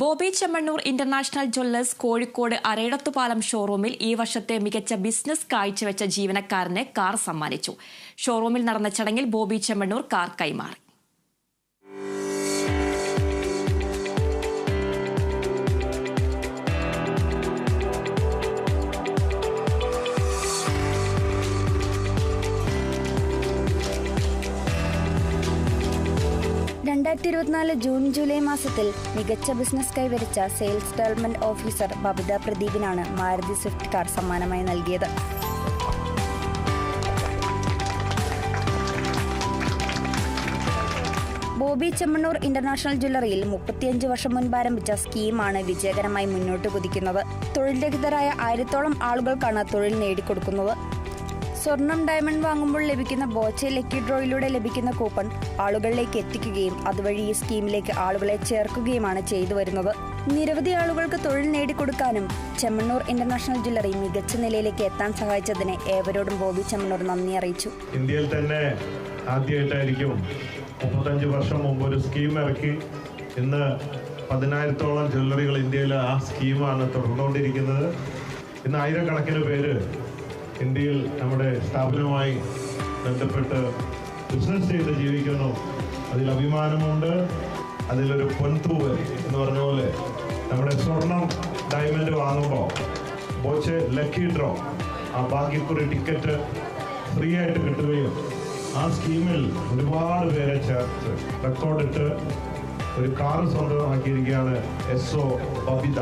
Bobby Chemmanur international jewellers Kozhikode Arayidathupalam ഷോറൂമിൽ ഈ വർഷത്തെ മികച്ച ബിസിനസ് കാഴ്ചവെച്ച ജീവനക്കാരനെ കാർ സമ്മാനിച്ചു. ഷോറൂമിൽ നടന്ന ചടങ്ങിൽ ബോബി ചെമ്മണ്ണൂർ കാർ കൈമാറി. രണ്ടായിരത്തി ഇരുപത്തിനാല് ജൂൺ ജൂലൈ മാസത്തിൽ മികച്ച ബിസിനസ് കൈവരിച്ച സെയിൽസ് ഡെവലപ്മെന്റ് ഓഫീസർ ബബിത പ്രദീപിനാണ് മാരുതി സ്വിഫ്റ്റ് കാർ സമ്മാനമായി നൽകിയത്. ബോബി ചെമ്മണ്ണൂർ ഇന്റർനാഷണൽ ജ്വല്ലറിയിൽ മുപ്പത്തിയഞ്ച് വർഷം മുൻപ് ആരംഭിച്ച സ്കീമാണ് വിജയകരമായി മുന്നോട്ട് കുതിക്കുന്നത്. തൊഴിൽ രഹിതരായ ആയിരത്തോളം ആളുകൾക്കാണ് തൊഴിൽ നേടിക്കൊടുക്കുന്നത്. സ്വർണം ഡയമണ്ട് വാങ്ങുമ്പോൾ ലഭിക്കുന്ന ബോച്ചെ ലക്കി ഡ്രോയിലൂടെ ലഭിക്കുന്ന കൂപ്പൺ ആളുകളിലേക്ക് എത്തിക്കുകയും അതുവഴി ഈ സ്കീമിലേക്ക് ആളുകളെ ചേർക്കുകയുമാണ് ചെയ്തു വരുന്നത്. നിരവധി ആളുകൾക്ക് തൊഴിൽ നേടിക്കൊടുക്കാനും ചെമ്മണ്ണൂർ ഇന്റർനാഷണൽ ജ്വല്ലറി മികച്ച നിലയിലേക്ക് എത്താൻ സഹായിച്ചതിന് ഏവരോടും ബോബി ചെമ്മണ്ണൂർ നന്ദി അറിയിച്ചു. ഇന്ത്യയിൽ തന്നെ ആദ്യമായിട്ടായിരിക്കും മുപ്പത്തഞ്ച് വർഷം മുമ്പ് ഒരു സ്കീം ഇറക്കി. ഇന്ന് പതിനായിരത്തോളം ജ്വല്ലറികൾ ഇന്ത്യയിൽ ആ സ്കീമാണ് തുടർന്നുകൊണ്ടിരിക്കുന്നത്. ഇന്ന് ആയിരക്കണക്കിന് പേര് ഇന്ത്യയിൽ നമ്മുടെ സ്ഥാപനവുമായി ബന്ധപ്പെട്ട് ബിസിനസ് ചെയ്ത് ജീവിക്കുന്നു. അതിൽ അഭിമാനമുണ്ട്. അതിലൊരു പൊൻതൂവൽ എന്ന് പറഞ്ഞ പോലെ നമ്മുടെ സ്വർണം ഡയമണ്ട് വാങ്ങുമ്പോൾ ബോച്ച് ലക്കി ഡ്രോ ആ ഭാഗ്യക്കുറി ടിക്കറ്റ് ഫ്രീ ആയിട്ട് കിട്ടുകയും ആ സ്കീമിൽ ഒരുപാട് പേരെ ചേർത്ത് റെക്കോർഡിട്ട് ഒരു കാർ സ്വന്തമാക്കിയിരിക്കുകയാണ് എസ് ഒ ബബിത.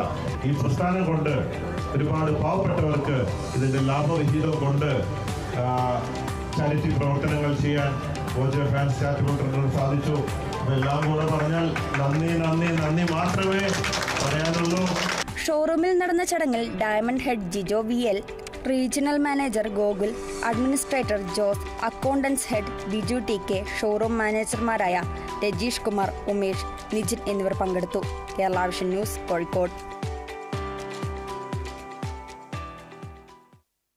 ഈ പ്രസ്ഥാനം കൊണ്ട് ഒരുപാട് പാവപ്പെട്ടവർക്ക് ഇതിന്റെ ലാഭവിഹിതം കൊണ്ട് ചാരിറ്റി പ്രവർത്തനങ്ങൾ ചെയ്യാൻ ഫാൻസ് സാധിച്ചു. എല്ലാം കൂടെ പറഞ്ഞാൽ നന്ദി നന്ദി നന്ദി മാത്രമേ പറയാനുള്ളൂ. ഷോറൂമിൽ നടന്ന ചടങ്ങിൽ diamond head Jijo V L regional manager Gokul administrator Jose accountants head Biju T K showroom മാനേജർമാരായ Rajeesh Kumar Umesh Nijin എന്നിവർ പങ്കെടുത്തു. Kerala vision news Kozhikode.